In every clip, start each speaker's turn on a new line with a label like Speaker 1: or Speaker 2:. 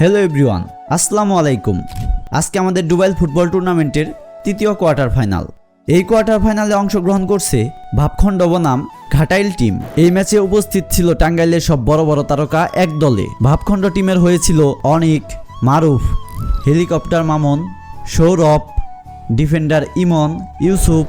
Speaker 1: Hello everyone আসসালামু আলাইকুম। আজকে আমাদের ডুবাইল ফুটবল টুর্নামেন্টের তৃতীয় কোয়ার্টার ফাইনাল। এই কোয়ার্টার ফাইনালে অংশগ্রহণ করছে ভাবখণ্ড বনাম ঘাটাইল টিম। এই ম্যাচে উপস্থিত ছিল টাঙ্গাইলের সব বড় বড় তারকা এক দলে। ভাবখণ্ড টিমের হয়েছিল অনিক, মারুফ, হেলিকপ্টার মামুন, সৌরভ, ডিফেন্ডার ইমন, ইউসুফ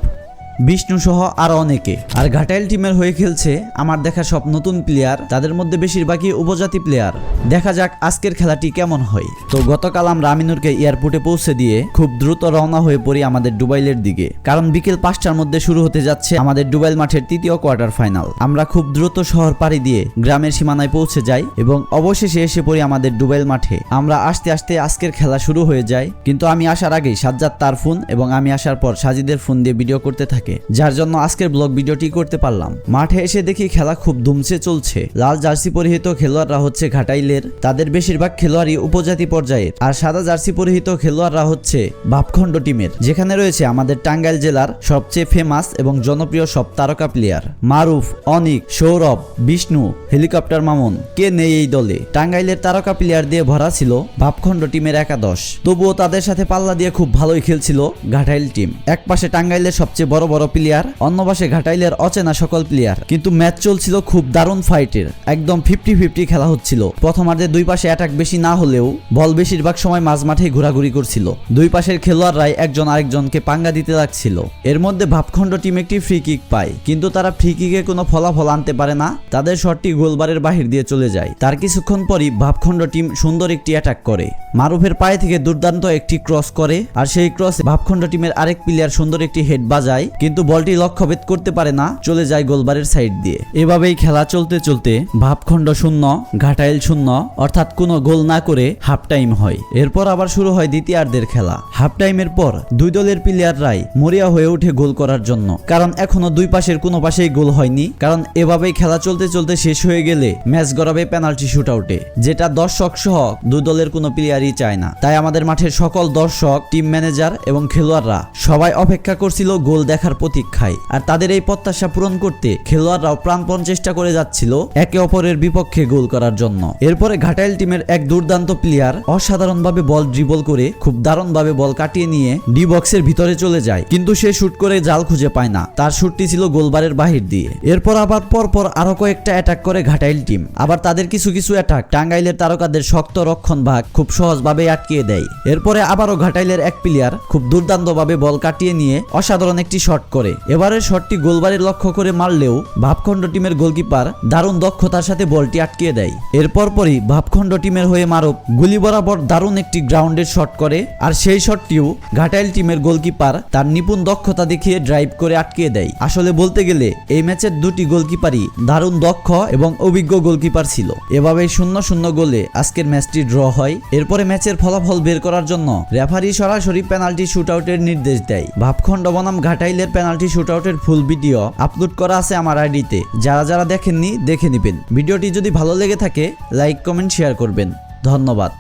Speaker 1: বিষ্ণু সহ আরও অনেকে। আর ঘাটাইল টিমের হয়ে খেলছে আমার দেখা সব নতুন প্লেয়ার তাদের মধ্যে বেশিরভাগই উপজাতি প্লেয়ার দেখা যাক আজকের খেলাটি কেমন হয়। তো গতকাল আমরা আমিনুরকে এয়ারপোর্টে পৌঁছে দিয়ে খুব দ্রুত রওনা হয়ে পড়ি আমাদের ডুবাইলের দিকে। কারণ বিকেল পাঁচটার মধ্যে শুরু হতে যাচ্ছে আমাদের ডুবাইল মাঠের তৃতীয় কোয়ার্টার ফাইনাল। আমরা খুব দ্রুত শহর পাড়ি দিয়ে গ্রামের সীমানায় পৌঁছে যাই এবং অবশেষে এসে পড়ি আমাদের ডুবাইল মাঠে। আমরা আসতে আসতে আজকের খেলা শুরু হয়ে যায়, কিন্তু আমি আসার আগেই সাজ্জাদ তার ফোন এবং আমি আসার পর সাজিদের ফোন দিয়ে ভিডিও করতে থাকে। যার জন্য আজকের ব্লগ ভিডিওটি করতে পারলাম। মাঠে এসে দেখি খেলা খুব ধুমসে চলছে। লাল জার্সি পরিহিত খেলোয়াড়রা হচ্ছে ঘাটাইলের, তাদের বেশিরভাগ খেলোয়াড়ই উপজাতি পর্যায়ের, আর সাদা জার্সি পরিহিত খেলোয়াড়রা হচ্ছে ভাবখণ্ড টিমের। যেখানে রয়েছে আমাদের টাঙ্গাইল জেলার সবচেয়ে ফেমাস এবং জনপ্রিয় সব তারকা প্লেয়ার মারুফ, অনিক, সৌরভ, বিষ্ণু, হেলিকপ্টার মামুন, কে নেই এই দলে? টাঙ্গাইলের তারকা প্লেয়ার দিয়ে ভরা ছিল ভাবখণ্ড টিমের একাদশ। তবুও তাদের সাথে পাল্লা দিয়ে খুব ভালোই খেলছিল ঘাটাইল টিম। এক পাশে টাঙ্গাইলের সবচেয়ে বড় বড় প্লেয়ার অন্য পাশে ঘাটাইলের অচেনা সকল প্লেয়ার কিন্তু ম্যাচ চলছিল খুব দারুণ ফাইটের একদম ফিফটি ফিফটি খেলা হচ্ছিল। প্রথমার্ধে দুই পাশে অ্যাটাক বেশি না হলেও বল বেশিরভাগ সময় মাঝ মাঠে ঘোরাঘুরি করছিল। দুই পাশের খেলোয়াড়রাই একজন আরেকজনকে পাঙ্গা দিতে লাগছিল। এর মধ্যে ভাবখণ্ড টিম একটি ফ্রি কিক পায়। কিন্তু তারা ফ্রি কিকে কোনো ফলাফল আনতে পারে না। তাদের শটটি গোলবারের বাহির দিয়ে চলে যায়। তার কিছুক্ষণ পরই ভাবখণ্ড টিম সুন্দর একটি অ্যাটাক করে। মারুফের পায়ে থেকে দুর্দান্ত একটি ক্রস করে। আর সেই ক্রসে ভাবখণ্ড টিমের আরেক প্লেয়ার সুন্দর একটি হেড বাজায়। কিন্তু বলটি লক্ষ্যভেদ করতে পারে না। চলে যায় গোলবারের সাইড দিয়ে। এভাবেই খেলা চলতে চলতে ভাবখণ্ড শূন্য, ঘাটাইল শূন্য, অর্থাৎ কোনো গোল না করে হাফ টাইম হয়। এরপর আবার শুরু হয় দ্বিতীয়ার্ধের খেলা। হাফ টাইমের পর দুই দলের প্লেয়াররাই মরিয়া হয়ে ওঠে গোল করার জন্য। কারণ এখনও দুই পাশের কোনো পাশেই গোল হয়নি। কারণ এভাবেই খেলা চলতে চলতে শেষ হয়ে গেলে ম্যাচ গড়াবে পেনাল্টি শুট আউটে যেটা দর্শক সহ দুই দলের কোনো প্লেয়ারই চায় না। তাই আমাদের মাঠের সকল দর্শক, টিম ম্যানেজার এবং খেলোয়াড়রা সবাই অপেক্ষা করছিল গোল দেখার প্রতীক্ষায়। আর তাদের এই প্রত্যাশা পূরণ করতে খেলোয়াড়রাও প্রাণপণ চেষ্টা করে যাচ্ছিল একে অপরের বিপক্ষে গোল করার জন্য। এরপরে ঘাটাইল টিমের এক দুর্দান্ত প্লেয়ার অসাধারণভাবে বল ড্রিবল করে খুব দারুণভাবে বল কাটিয়ে নিয়ে ডি বক্সের ভিতরে চলে যায়। কিন্তু সে শুট করে জাল খুঁজে পায় না। তার শুটটি ছিল গোলবারের বাহির দিয়ে। এরপর আবার পরপর আরও কয়েকটা অ্যাটাক করে ঘাটাইল টিম। আবার তাদের কিছু কিছু অ্যাটাক টাঙ্গাইলের তারকাদের শক্ত রক্ষণ ভাগ খুব সহজভাবে আটকিয়ে দেয়। এরপরে আবারও ঘাটাইলের এক প্লেয়ার খুব দুর্দান্তভাবে বল কাটিয়ে নিয়ে অসাধারণ একটি শট করে। এবারের শটটি গোলবারের লক্ষ্য করে মারলেও ভাবখণ্ড টিমের গোলকিপার দারুণ দক্ষতার সাথে বলটি আটকিয়ে দেয়। এরপর পরই ভাবখণ্ড টিমের হয়ে মারব গুলি বরাবর দারুণ একটি গ্রাউন্ডের শট করে আর সেই শটটিও ঘাটাইল টিমের গোলকিপার তার নিপুণ দক্ষতা দেখিয়ে ড্রাইভ করে আটকিয়ে দেয়। আসলে বলতে গেলে এই ম্যাচের দুটি গোলকিপারই দারুণ দক্ষ এবং অভিজ্ঞ গোলকিপার ছিল। এভাবে শূন্য শূন্য গোলে আজকের ম্যাচটি ড্র হয়। এরপরে ম্যাচের ফলাফল বের করার জন্য রেফারি সরাসরি পেনাল্টি শুট আউটের নির্দেশ দেয়। ভাবখণ্ড বনাম ঘাটাইলের পেনাল্টি শুটআউটের ফুল ভিডিও আপলোড করা আছে আমার আইডিতে যারা যারা দেখেননি, দেখে নেবেন। ভিডিওটি যদি ভালো লেগে থাকে লাইক কমেন্ট শেয়ার করবেন। ধন্যবাদ।